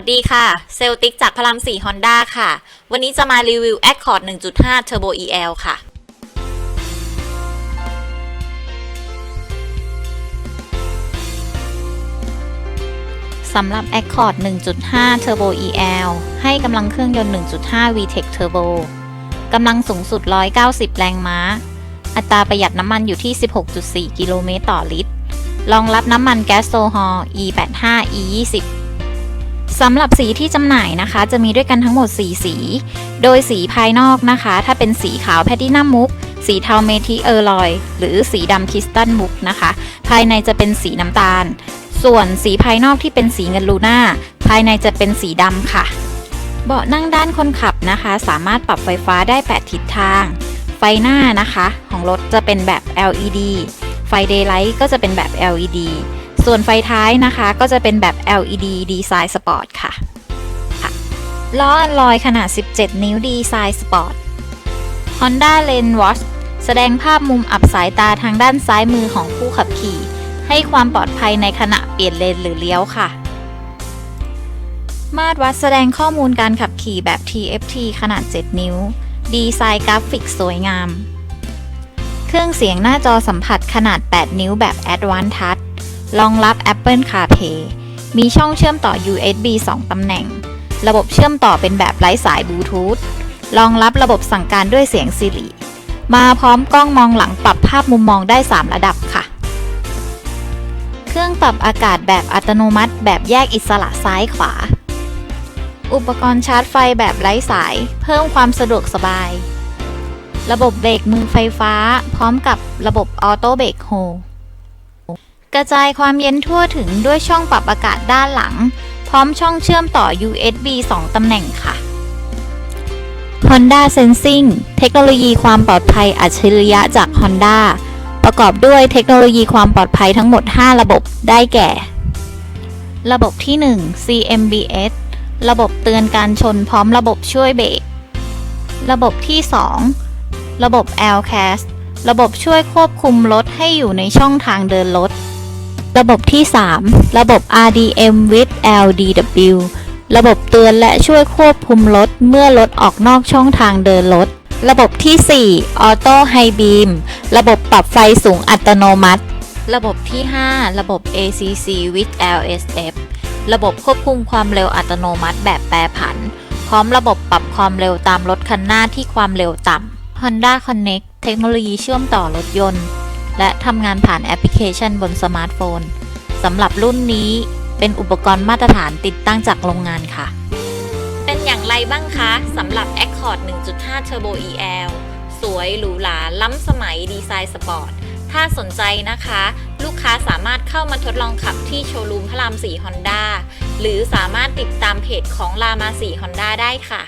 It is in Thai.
วัสดีค่ะ เซลติกจากพลัง4 Honda ค่ะ วันนี้จะมารีวิว Accord 1.5 Turbo EL ค่ะ สำหรับ Accord 1.5 Turbo EL ให้กำลังเครื่องยนต์ 1.5 VTEC Turbo กำลังสูงสุด 190 แรงม้า อัตราประหยัดน้ำมันอยู่ที่ 16.4 กิโลเมตรต่อลิตร รองรับน้ำมันแก๊สโซฮอล์ E85 E20 สำหรับสีที่จำหน่ายนะคะ จะมีด้วยกันทั้งหมด 4 สี โดยสีภายนอกนะคะ ถ้าเป็นสีขาวแพตตินัมมุก สีเทาเมทิเออร์ลอย หรือสีดำคริสตัลมุกนะคะ ภายในจะเป็นสีน้ำตาล ส่วนสีภายนอกที่เป็นสีเงินลูน่า ภายในจะเป็นสีดำค่ะ เบาะนั่งด้านคนขับนะคะ สามารถปรับไฟฟ้าได้ 8 ทิศทาง ไฟหน้านะคะ ของรถจะเป็นแบบ LED ไฟ Daylight ก็จะเป็นแบบ LED ส่วนไฟท้ายนะคะก็จะเป็นแบบ LED ดีไซน์สปอร์ตค่ะล้ออัลลอยขนาด 17 นิ้วดีไซน์สปอร์ต Honda Lane Watch แสดงภาพมุมอับสายตาทางด้านซ้ายมือของผู้ขับขี่ ให้ความปลอดภัยในขณะเปลี่ยนเลนหรือเลี้ยวค่ะ มาตรวัดแสดงข้อมูลการขับขี่แบบ TFT ขนาด 7 นิ้ว ดีไซน์กราฟิกสวยงาม เครื่องเสียงหน้าจอสัมผัสขนาด 8 นิ้วแบบ Advanced Touch รองรับ Apple CarPlay มีช่องเชื่อมต่อ USB 2 ตำแหน่ง ระบบเชื่อมต่อเป็นแบบไร้สายบลูทูธ รองรับระบบสั่งการด้วยเสียง Siri มาพร้อมกล้องมองหลังปรับภาพมุมมองได้ 3 ระดับค่ะ เครื่องปรับอากาศแบบอัตโนมัติ แบบแยกอิสระซ้ายขวา อุปกรณ์ชาร์จไฟแบบไร้สาย เพิ่มความสะดวกสบาย ระบบเบรกมือไฟฟ้า พร้อมกับระบบออโต้เบรกโฮ กระจายความเย็นทั่วถึงด้วยช่องปรับอากาศด้านหลัง พร้อมช่องเชื่อมต่อ USB 2 ตำแหน่งค่ะ Honda Sensing เทคโนโลยีความปลอดภัยอัจฉริยะจาก Honda ประกอบด้วยเทคโนโลยีความปลอดภัยทั้งหมด 5 ระบบได้แก่ ระบบที่ 1 CMBS ระบบเตือนการชนพร้อมระบบช่วยเบรก ระบบที่ 2 ระบบ LCAS ระบบช่วยควบคุมรถให้อยู่ในช่องทางเดินรถ ระบบที่ 3 ระบบ RDM with LDW ระบบเตือนและช่วยควบคุมรถเมื่อรถออกนอกช่องทางเดินรถ ระบบที่ 4 Auto High Beam ระบบปรับไฟสูงอัตโนมัติ ระบบที่ 5 ระบบ ACC with LSF ระบบควบคุมความเร็วอัตโนมัติแบบแปรผัน พร้อมระบบปรับความเร็วตามรถคันหน้าที่ความเร็วต่ำ Honda Connect เทคโนโลยีเชื่อมต่อรถยนต์ และทำงานผ่านแอปพลิเคชันบนสมาร์ทโฟนสำหรับรุ่นนี้เป็นอุปกรณ์มาตรฐานติดตั้งจากโรงงานค่ะ เป็นอย่างไรบ้างคะสำหรับ Accord 1.5 Turbo EL สวยหรูหราล้ำสมัยดีไซน์สปอร์ต ถ้าสนใจนะคะ ลูกค้าสามารถเข้ามาทดลองขับที่โชว์รูมพระราม4 Honda หรือสามารถติดตามเพจของลามา4 Honda ได้ค่ะ